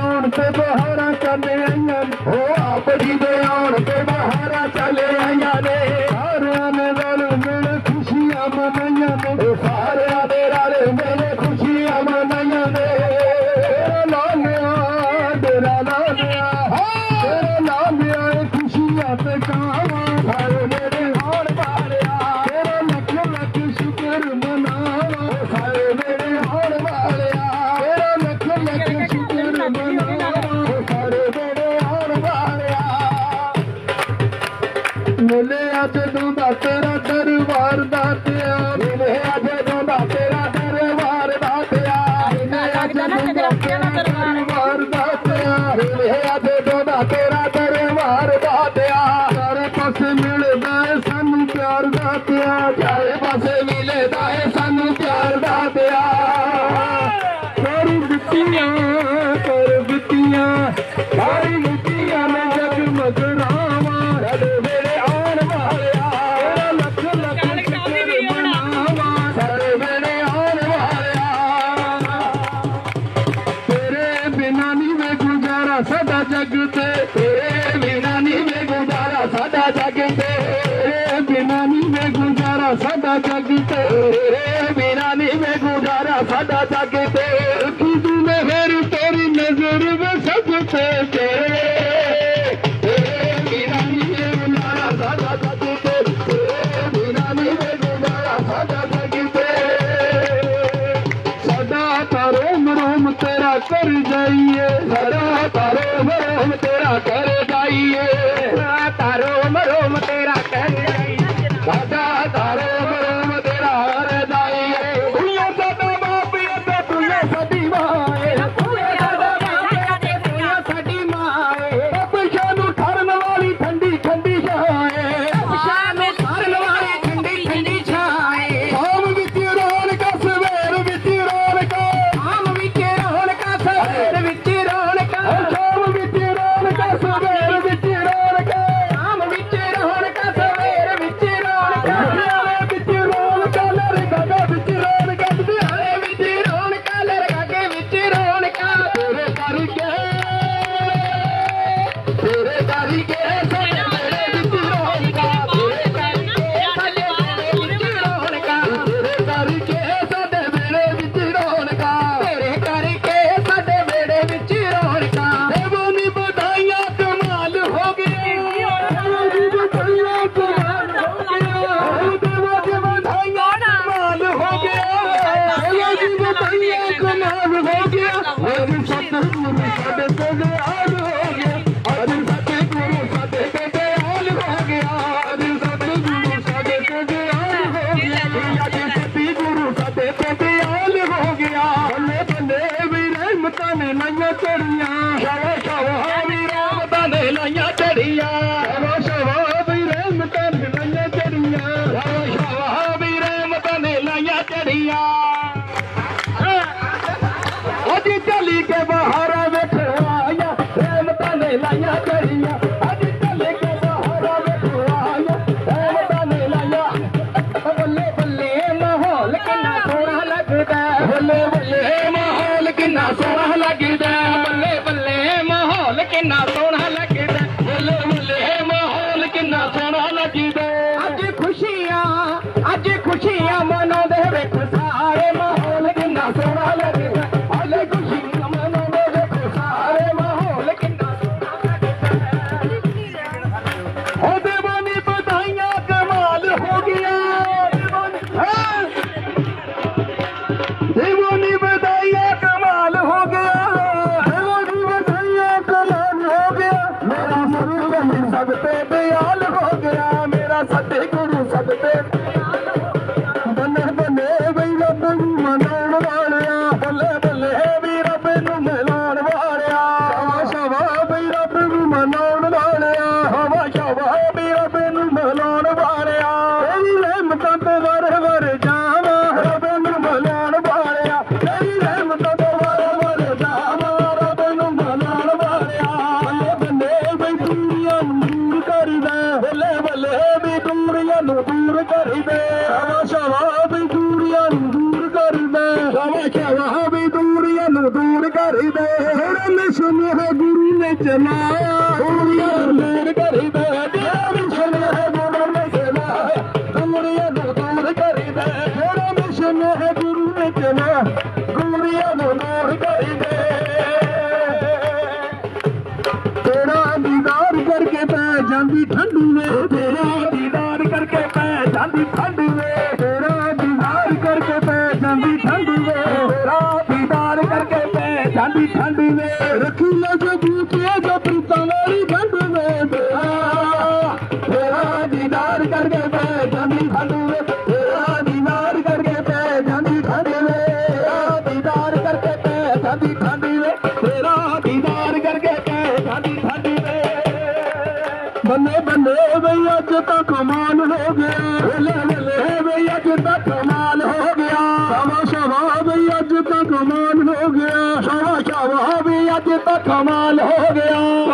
ਆਉਣ ਤੇ ਆਈਆਂ ਹੋ ਬਿਨਾ ਨਹੀਂ ਵੇ ਗੁਜ਼ਾਰਾ, ਸਾਡਾ ਜੱਗ ਤੇਰੇ ਬਿਨਾ ਨਹੀਂ ਵੇ ਗੁਜ਼ਾਰਾ, ਸਾਡਾ ਜੱਗ ਤੇ ਕੀ ਤੂੰ ਮਹਿਰ ਤੇਰੀ ਨਜ਼ਰ ਵੇ ਸਭ ਤੇ ਤੇਰੇ। ਬਿਨਾ ਨਹੀਂ ਗੁਜ਼ਾਰਾ, ਸਾਡਾ ਜੱਗ ਤੇ ਬਿਨਾ ਨਹੀਂ ਗੁਜ਼ਾਰਾ, ਸਾਡਾ ਜੱਗ ਤੇ ਸਦਾ ਤਾਰੇ ਤੇਰਾ ਕਰ ਜਾਈਏ ਸਦਾ ਤਾਰੇ ਮਰਹਮ ਤੇਰਾ ਕਰ ਜਾਈਏ। Come on, we're going to get it. We're going to get it. ਗਿਆ ਮੇਰਾ ਸਰੀਰ ਸਭ ਤੇ ਬਿਆਲ ਹੋ ਗਿਆ। ਮੇਰਾ ਸੱਤੇ ਕਰਦਾ ਜਿਹੜਾ ਮਿਸ਼ਨ ਹੈ ਗੁਰੂ ਨੇ ਚਲਾਇਆ। ਦੁਨੀਆ ਨੂਰ ਕਰਦਾ ਜਿਹੜਾ ਮਿਸ਼ਨ ਹੈ ਗੁਰੂ ਨੇ ਚਲਾਇਆ। ਦੁਨੀਆ ਨੂਰ ਕਰਦਾ ਜਿਹੜਾ ਮਿਸ਼ਨ ਹੈ ਗੁਰੂ ਨੇ ਚਲਾਇਆ। ਦੁਨੀਆ ਨੂਰ ਕਰਦਾ। ਤੇਰਾ ਦੀਦਾਰ ਕਰਕੇ ਪੈ ਜਾਂਦੀ ਠੰਡੂ ਵੇ। ਤੇਰਾ ਦੀਦਾਰ ਕਰਕੇ ਪੈ ਜਾਂਦੀ ਠੰਡੂ ਵੇ। ਤੇਰਾ ਦੀਦਾਰ ਕਰਕੇ ਦੀ ਠੰਡ ਵੇ, ਰੱਖੀ ਲੈ ਜਬੂਤ ਜੋ ਪ੍ਰੀਤਾਂ ਵਾਲੀ ਠੰਡ ਵੇ ਤੇਰਾ। ਦੀਦਾਰ ਕਰਕੇ ਪੈ ਜਾਂਦੀ ਠੰਡ ਵੇ, ਤੇਰਾ ਦੀਦਾਰ ਕਰਕੇ ਪੈ ਜਾਂਦੀ ਠੰਡ ਵੇ। ਤੇਰਾ ਦੀਦਾਰ ਕਰਕੇ ਪੈ ਜਾਂਦੀ ਠੰਡ ਵੇ, ਤੇਰਾ ਦੀਦਾਰ ਕਰਕੇ ਪੈ ਜਾਂਦੀ ਠੰਡ ਵੇ। ਬੰਨੇ ਬੰਨੇ ਵੇ ਅੱਜ ਤਾਂ ਕਮਾਲ ਹੋ ਗਿਆ ਲੈ ਲੈ ਵੇ ਅੱਜ ਤਾਂ ਕਮਾਲ ਤਾਂ ਕਮਾਲ ਹੋ ਗਿਆ।